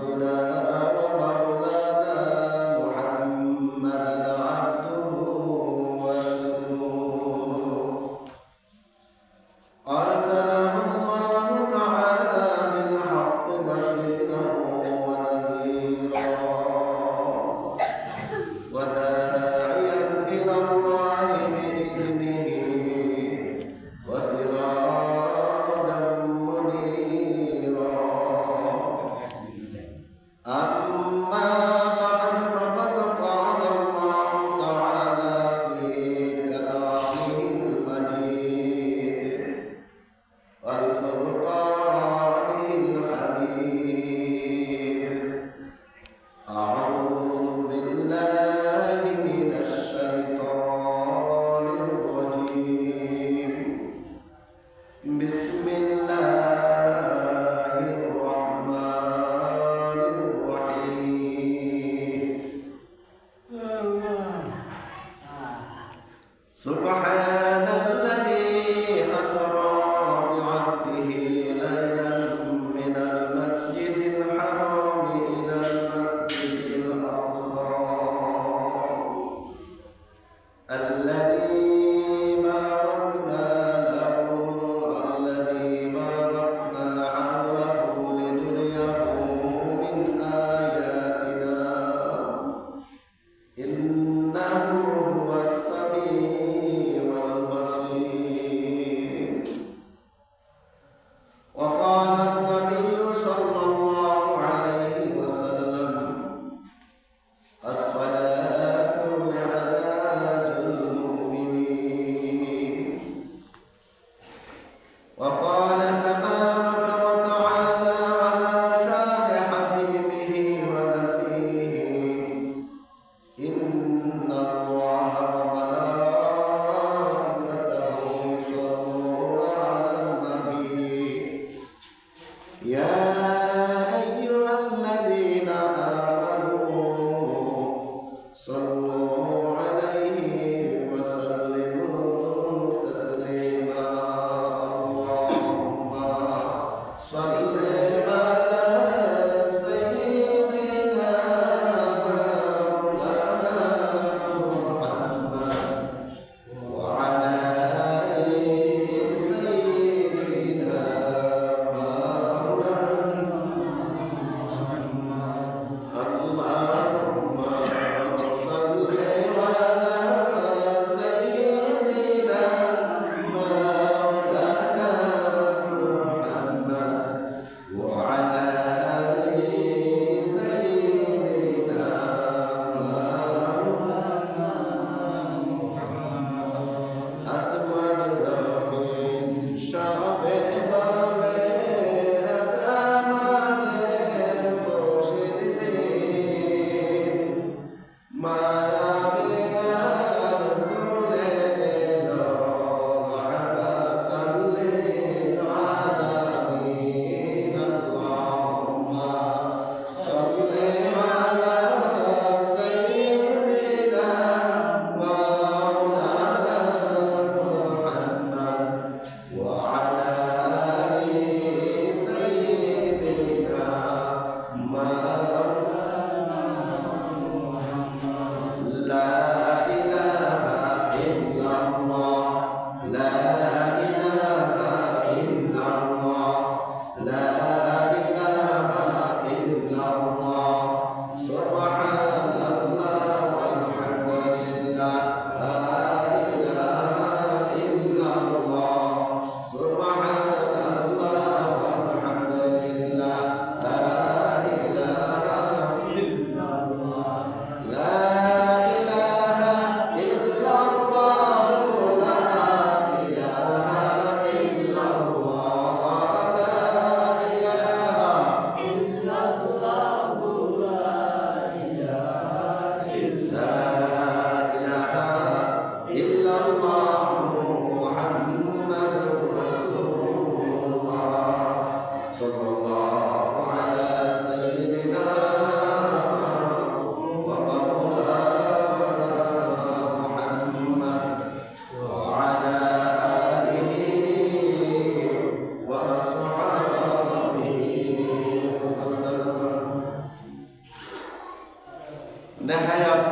عبدنا Nara. 那还要。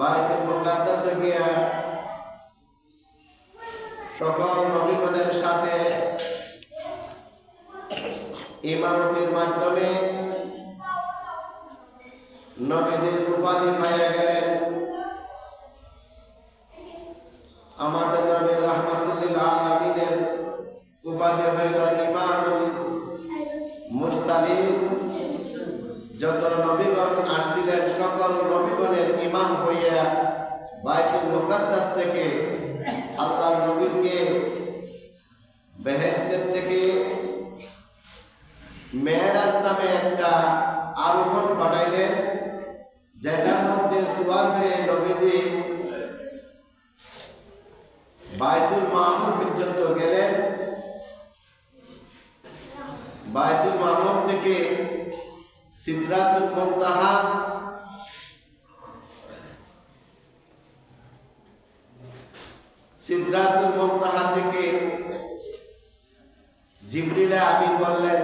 বাইতুল মুকাদ্দাসে গিয়া সকল নবীগণের সাথে ইমামতির মাধ্যমে নবীদের উপাধি পাইয়া গেলেন। আমাদের নবী রহমাতুল্লিল আলামিনের উপাধি হইল ইমামুল মুরসালিন। যত নবীগণ আসছিলেন সকল ইমাম বাইতুল মুকাদ্দাস থেকে আল্লাহ নবীকে বেহেস্তের থেকে মেয়েরাজ নামে একটা আরোহণ পাঠাইলেন, যেটার মধ্যে সুয়ার হয়ে নবীজি বাইতুল মামুর পর্যন্ত গেলেন। বাইতুল মামুর থেকে সিদ্ধাতুল মুনতাহা সিদ্ধাতুল মুনতাহা থেকে জিবরিল আমিন বললেন,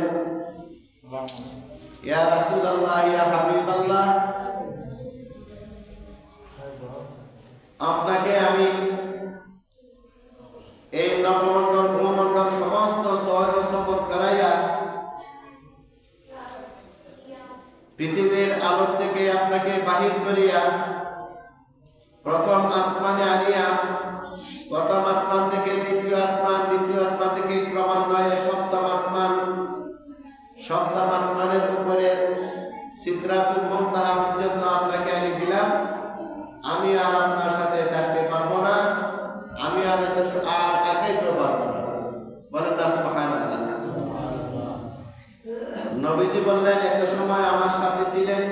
ইয়া রাসূলুল্লাহ, ইয়া হাবিবাল্লাহ, আপনাকে আমি এই নবমণ্ডল, ভূমণ্ডল সমস্ত শহর সফর করাইয়া পৃথিবীর আলোর থেকে আপনাকে বাহির করিয়া প্রথম আসমানে আনিয়া প্রথম আসমান থেকে দ্বিতীয় আসমান দ্বিতীয় আসমান থেকে ক্রমান্বয়ে সপ্তম আসমান। সপ্তম আসমানের উপরে সিদ্ধাতুল মুনতাহা পর্যন্ত আপনাকে আমি দিলাম। আমি আর আপনার সাথে থাকতে পারব না। আমি আর এত আর একাইতে পারব না। বলেন না, সুবহানাল্লাহ। নবীজি বললেন, এত সময় আমার সাথে ছিলেন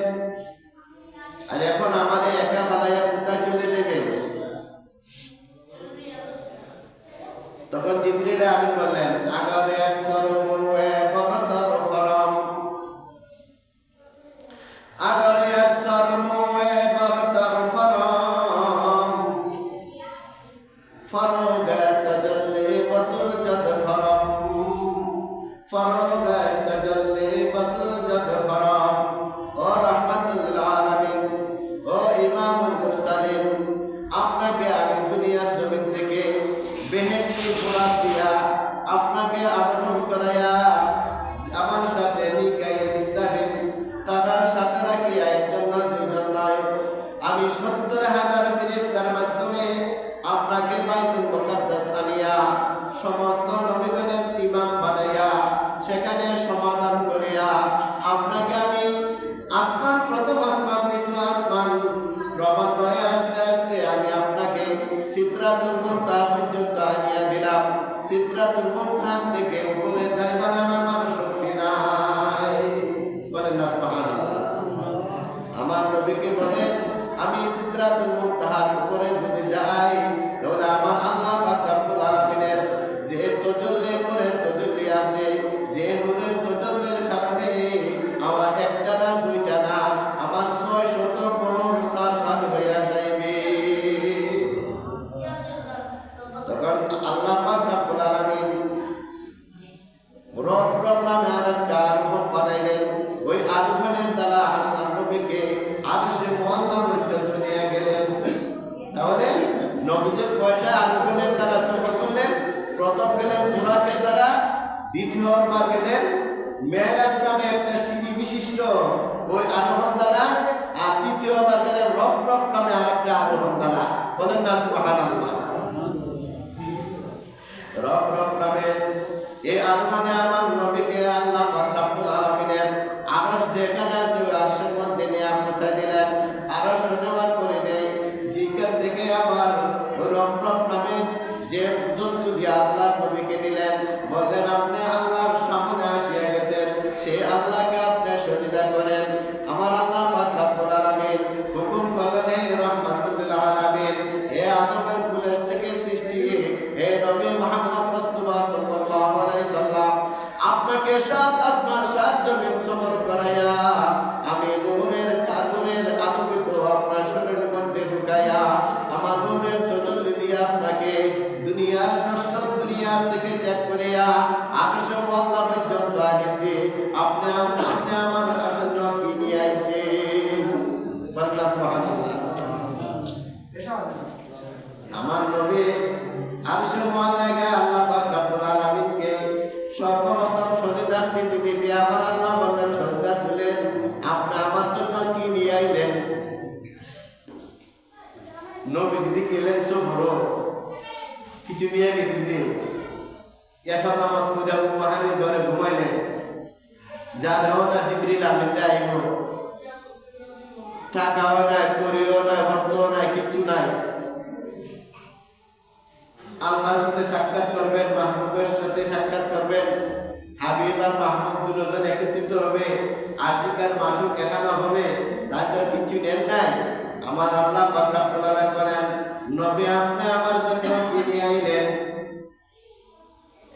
আপনি আমার জন্য তিনি আইলেন।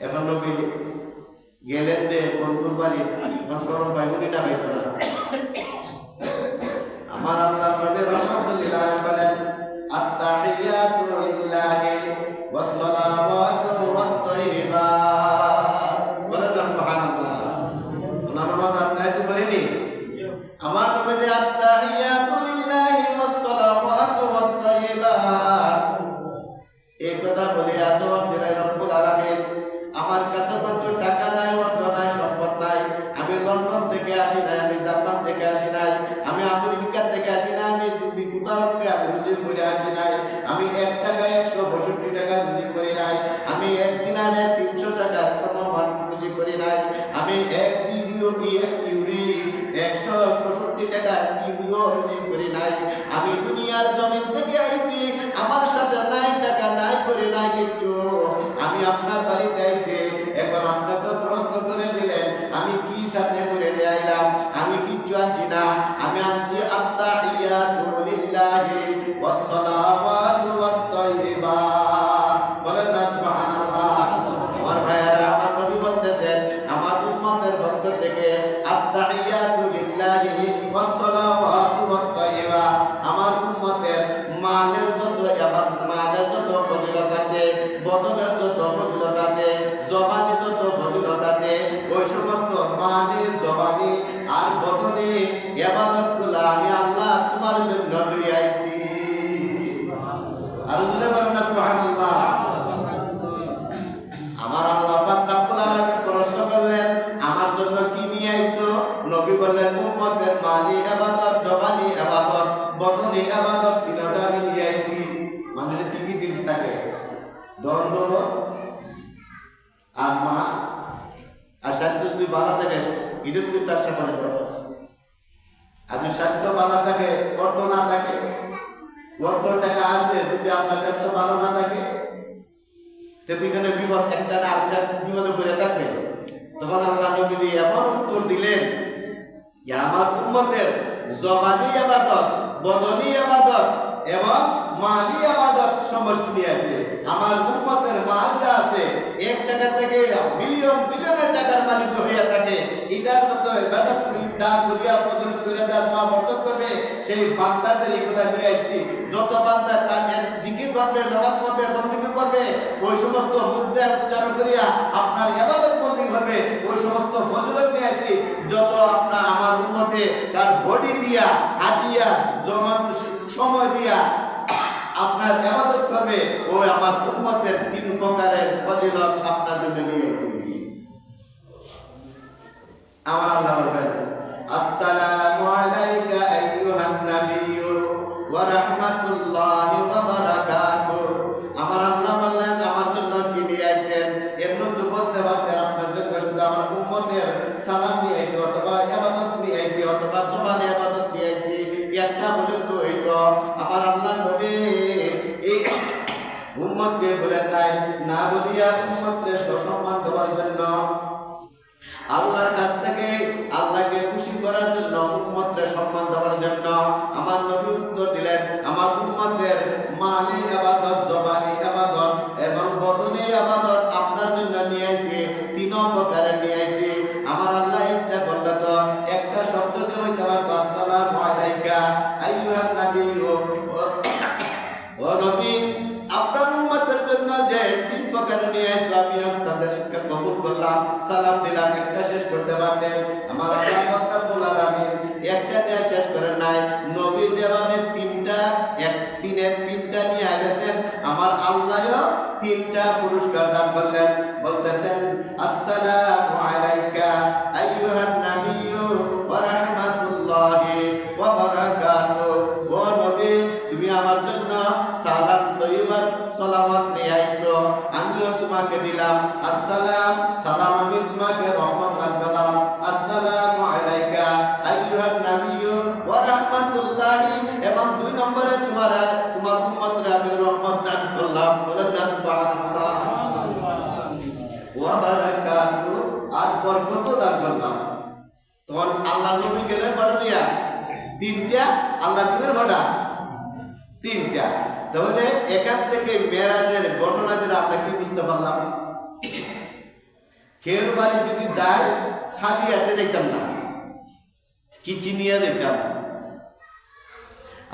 এখন নবী গেলেন দে বন্ধুর বাড়ি। এখন সরম পাইবনি না পাইত না। আমার আল্লাহ নবী রহমান করি নাই। আমি এক ইউরিও এক ইউরি, একশো ষষট্টি টাকা ইউরিও রুজি করি নাই। আমি দুনিয়ার জমিন থেকে আইছি, আমার সাথে নাই, টাকা নাই, করে নাই কিচ্ছু। আমি আপনার বাড়িতে আইছি, এখন আপনি তো প্রশ্ন করে দিলেন, আমি কি সাথে করে নিয়ে আইলাম? আমি কিচ্ছু আনছি না। আমি আনছি আপনার সমষ্টি আছে। আমার উম্মতের মাল আছে, এক টাকা থেকে মিলিয়ন বিলিয়নের টাকার মালিক হইয়া থাকে। ইটার যত দান করিয়া, প্রচলিত করিয়া দেওয়া সব অর্জন করবে, সেই বান্দাদের এগুলা নিয়ে আসছি যত বান্দা তার জিকির করবে, নামাজ পড়বে বন্দীকে করবে, ওই সমস্ত মুদ্রা উচ্চারণ করিয়া আপনার এবাদত বন্দী হবে, ওই সমস্ত ফজলত নিয়ে যত আপনার, আমার উন্মতে তার বডি দিয়া, হাঁটিয়া, জমান, সময় দিয়া আপনার এবাদত ভাবে ও আমার উম্মতের তিন প্রকারের ফজিলত আপনার জন্য নিয়ে আমার আল্লাহ বলবেন আসসালামু আলাইকা আইয়ুহান নাবিয়্যু ওয়া রাহমাতুল্লাহি শেষ করেন নাই। তাহলে এখান থেকে মেরাজের ঘটনা দিলে আমরা কি বুঝতে পারলাম? কেউ বাড়ি যদি যায়, খালি হাতে যাইতাম না। কি চিনিয়া যাইতাম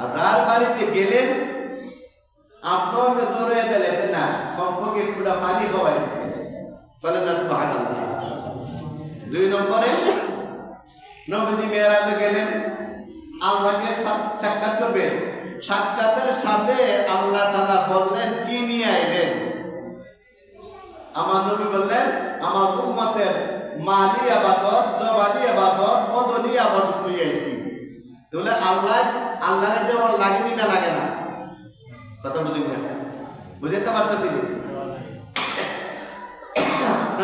আর যার বাড়িতে গেলেন আপনার দৌড়ে দিলে না, কমপক্ষে খুঁড়া পানি খাওয়াই দিতে। চলেন না দুই নম্বরে, নবীজি মেয়েরাজে গেলেন, আল্লাহকে সাক্ষাৎ করবেন সাক্ষাতের সাথে আল্লাহ তাআলা বললেন, কি নিয়ে আইলেন? আমার নবী বললেন, আমার উম্মতের মালি আবাদত, জবানি আবাদত বদনি আবাদত তুই আইছি। তাহলে আল্লাহ, আল্লাহরে দেওয়ার লাগেনি না লাগে না? কথা বুঝুন না? বুঝতে পারতেছি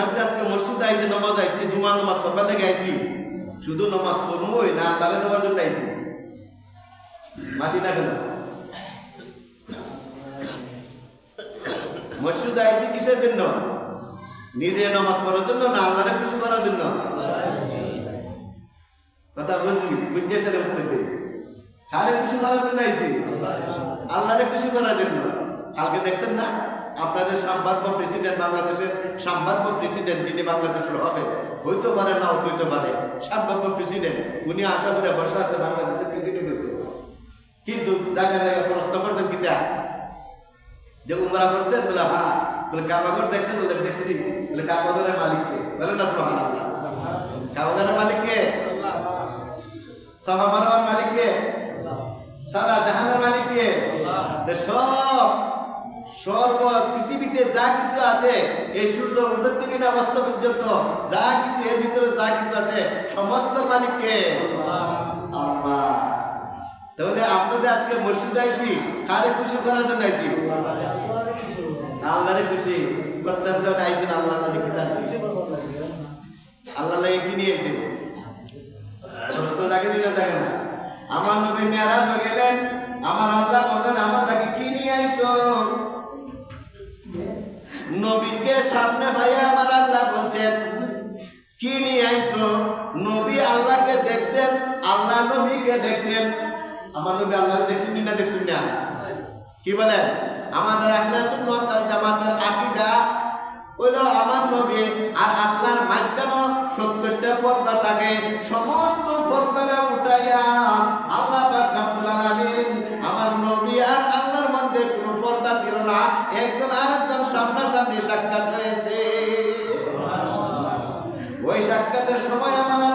আমি আজকে মসজিদ আইছি, নমাজ জুমার নমাজ সকাল আইছি। শুধু নমাজ পড়বই না, আল্লাহরে দেওয়ার জন্য আইছি। মাতি না কেন? মসজিদ আইছি কিসের জন্য? নিজে নামাজ পড়ার জন্য না আল্লাহরে খুশি করার জন্য? কথা বুঝবি বুঝছে সেটা উত্তর দিই কারে খুশি করার জন্য আইছি আল্লাহরে খুশি করার জন্য। কালকে দেখছেন না? আপনাদের সাম্ভাব্য প্রেসিডেন্ট বাংলাদেশের, সাম্ভাব্য প্রেসিডেন্ট যিনি বাংলাদেশের হবে, হইতে পারে না হইতে পারে, সাম্ভাব্য প্রেসিডেন্ট উনি আশা করে বসে আছে বাংলাদেশের প্রেসিডেন্ট হইতে। কিন্তু জায়গায় জায়গায় প্রশ্ন করছেন কিতা? যে উমরা করছেন বলে হ্যাঁ বলে কাবাগর দেখছেন বলে দেখছি বলে কাবাগরের মালিককে বলে না সুবহানাল্লাহ কাবাগরের মালিককে সাফা মারওয়ার মালিককে সারা জাহানের মালিককে সব সর্ব পৃথিবীতে যা কিছু আছে এই সূর্য উদয় থেকে না অস্ত পর্যন্ত যা কিছু এর ভিতরে যা কিছু আছে সমস্ত মালিককে আল্লাহ তাহলে আপনাদের আজকে মসজিদ আইছি, কারে খুশি করার জন্য আইছি? আল্লাহরে খুশি। করতে তো আইছেন আল্লাহ কি যাচ্ছি আল্লাহ লাগে কি নিয়ে আইছেন? প্রশ্ন জাগে দিলে জাগে না। আমার নবী মেয়ারাজ গেলেন, আমার আল্লাহ বললেন আমার লাগে কি নিয়ে আইছো? নবীকে সামনে ভাইয়া আমার আল্লাহ বলছেন, কি নিয়ে আইছো? নবী আল্লাহকে দেখছেন, আল্লাহ নবীকে দেখছেন। আমার নবী আল্লাহকে দেখছেন না দেখছেন না কি বলেন আমাদের আহলে সুন্নাত ওয়াল জামাতের আকীদা হইল আমার নবী আর আল্লাহর মাঝখানে সত্তরটা পর্দা থাকে। সমস্ত পর্দারে উঠাইয়া আল্লাহ পাক রব্বুল আলামিন আমার নবী আর আল্লাহর মধ্যে কোনো পর্দা ছিল না একজন আরেকজন সামনাসামনি সাক্ষাৎ হয়েছে। ওই সাক্ষাতের সময় আমার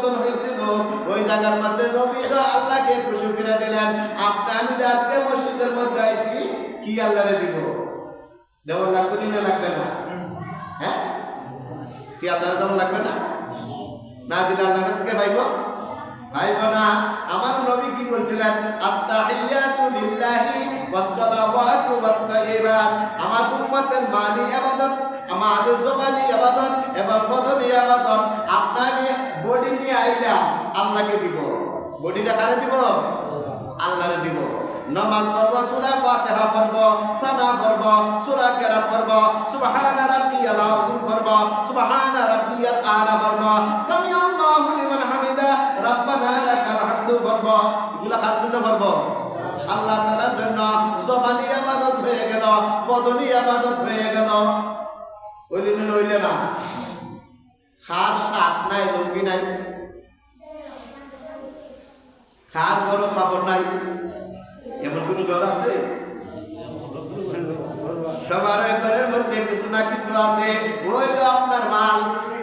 কথোপকথন হয়েছিল। ওই জায়গার মধ্যে নবী আল্লাহকে খুশি দিলেন। আপনি আমি আজকে মসজিদের মধ্যে আইছি, কি আল্লাহরে দিব? দেওয়া লাগবে না লাগবে না? হ্যাঁ? কি আল্লাহরে দেওয়া লাগবে না? না দিলে আল্লাহর কাছে পাইব না। আমার নবী কি বলছিলেন? আত্তাহিয়াতু লিল্লাহি ওয়াসসালাওয়াতু ওয়াত-তাইয়্যিবাত আমার উম্মতের মানি ইবাদত আমার জবানি ইবাদত এবং বদনি ইবাদত আপনাকে বডি নিয়ে আইলাম আল্লাহকে দিব। বডিটা কারে দিব? আল্লাহরে দিব। নমাজ পড়ব, সূরা ফাতিহা পড়ব, সানা পড়ব, সূরা কেরাত পড়ব, সুবহানা রাব্বিয়াল আযীম পড়ব, সুবহানা রাব্বিয়াল আলা পড়ব সামি আল্লাহু লিমান হামিদা, রাব্বানা লাকাল হামদু পড়ব। এগুলা কার জন্য পড়ব? আল্লাহ তাআলার জন্য। জবানি ইবাদত হয়ে গেল, বদনি ইবাদত হয়ে গেল। ওইলে না ওইলে না। খার সাত নাই, লুঙ্গি নাই। খার বড় খবর নাই। এমন কোন ঘর আছে? সবার ঘরের মধ্যে কিছু না কিছু আছে। তো আপনার মাল।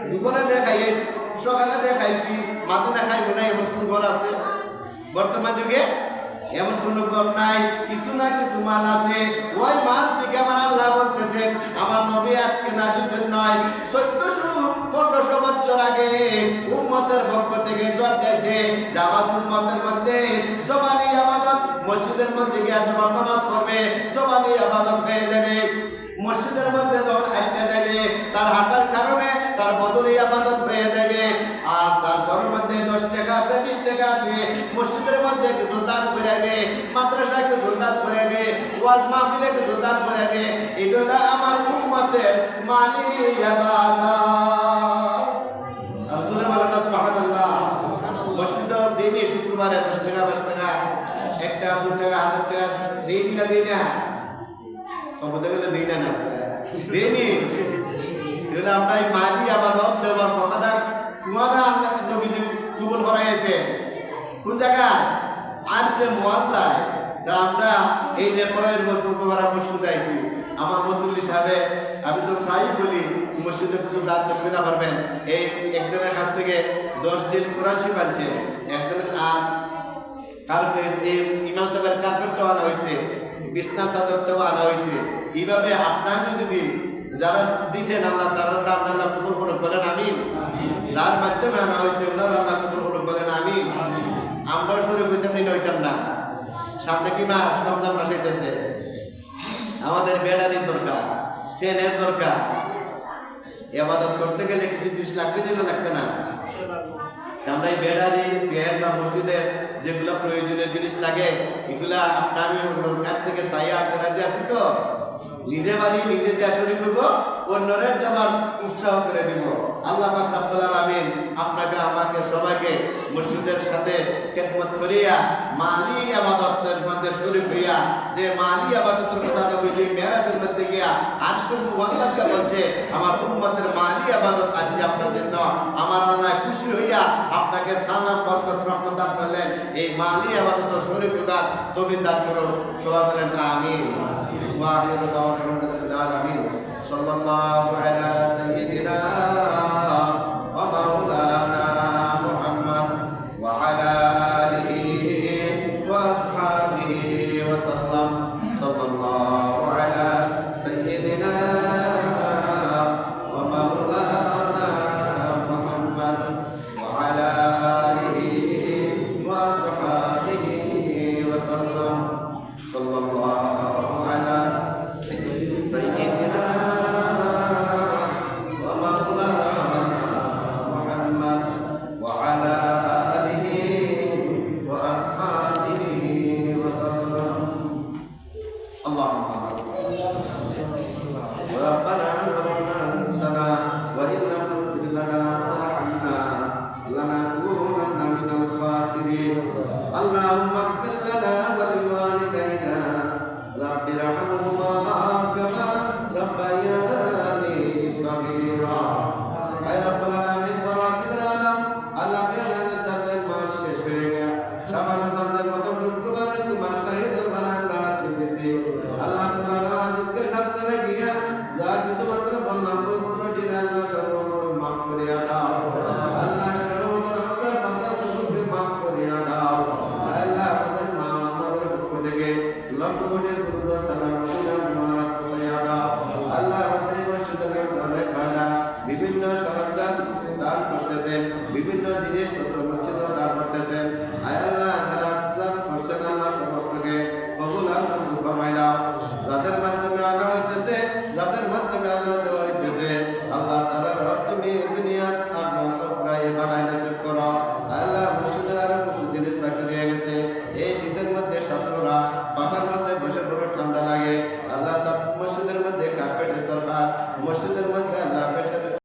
দুপুরে দেখাইছি সকালে দেখাইছি, মাথা দেখাইব না, এমন কোন ঘর আছে? বর্তমান যুগে এমন কোন ঘর নাই, কিছু না কিছু মাল আছে। ওই মাল থেকে আমার আল্লাহ বলতেছেন, আমার নবী আজকে নাজিবেন নয়, চোদ্দশো, পনেরোশো বছর আগে উম্মতের পক্ষ থেকে জব দিয়েছে আমার উম্মতের মধ্যে জবানি আবাদত মসজিদের মধ্যে গিয়ে জবান নামাজ করবে জবানি আবাদত হয়ে যাবে। মসজিদের মধ্যে যখন হাঁটতে যাবে তার হাঁটার কারণে তার বদলি আবাদত হয়ে যাবে আর তার ঘরের মধ্যে দশ টাকা আছে বিশ টাকা আছে মসজিদের মধ্যে কিছু দান করাবে মাদ্রাসায় কিছু দান করাবে ওয়াজ মাহফিলে কিছু দান করাবে এটা আমার উম্মতের মালি দশ টাকা টাকা দু টাকা হাজার টাকা না না? গেলে না তাহলে আমরা এই মালি দেওয়ার কথাটা নবীজি কবুল করাইছে। কোন জায়গায়? আর সে মহল্লায় তা আমরা এই যে কয়ের বছর মসজিদ আইছি। আমার মন্ত্রী সাহেব আমি তো প্রায়ই বলি মসজিদে কিছু দান দক্ষিণা করবেন। এই একজনের কাছ থেকে দশ দিন কোরআন শিবানছে একজন আর কার্পেট এই ইমাম সাহেবের কার্পেটটাও আনা হয়েছে বিছনা চাদরটাও আনা হয়েছে। এইভাবে আপনাকে যদি যারা দিছেন আল্লাহ তারা দান আল্লাহ কবুল করুক বলেন আমিন। যার মাধ্যমে আনা হয়েছে ওনার আল্লাহ কবুল করুক বলেন আমিন। আমরাও শুরু হইতাম নি হইতাম না। সামনে কি মাস? রমজান মাস হইতেছে। আমাদের ব্যাটারির দরকার, ফ্যানের দরকার। এবাদত করতে গেলে কিছু জিনিস লাগবে না লাগবে না? আমরা এই ব্যাটারি, ফ্যান বা মসজিদের যেগুলো প্রয়োজনীয় জিনিস লাগে, এগুলা আপনার আমি অন্যর কাছ থেকে চাই আনতে রাজি আছি তো, নিজে বাড়ি নিজে যা শুরু করব অন্যরের দেওয়ার উৎসাহ করে দিব। আল্লাহ পাক রব্বুল আলামিন আপনাকে আমাকে সবাইকে মসজিদের সাথে খেদমত করিয়া মালি আবাদতের মধ্যে শরীক হইয়া যে মালি আবাদতের কথা নবীজি মেরাজের মধ্যে গিয়া আর শুনব আল্লাহকে বলছে, আমার উম্মতের মালি আবাদত আজ আপনার জন্য আমার আল্লাহ খুশি হইয়া আপনাকে সালাম, বরকত, রহমত দান করলেন। এই মালি আবাদত শরীক দান তবিন দান করো সবাই বলেন, আমিন। ওয়াহিদ দাওয়ান আমিন। সাল্লাল্লাহু আলা সাইয়্যিদিনা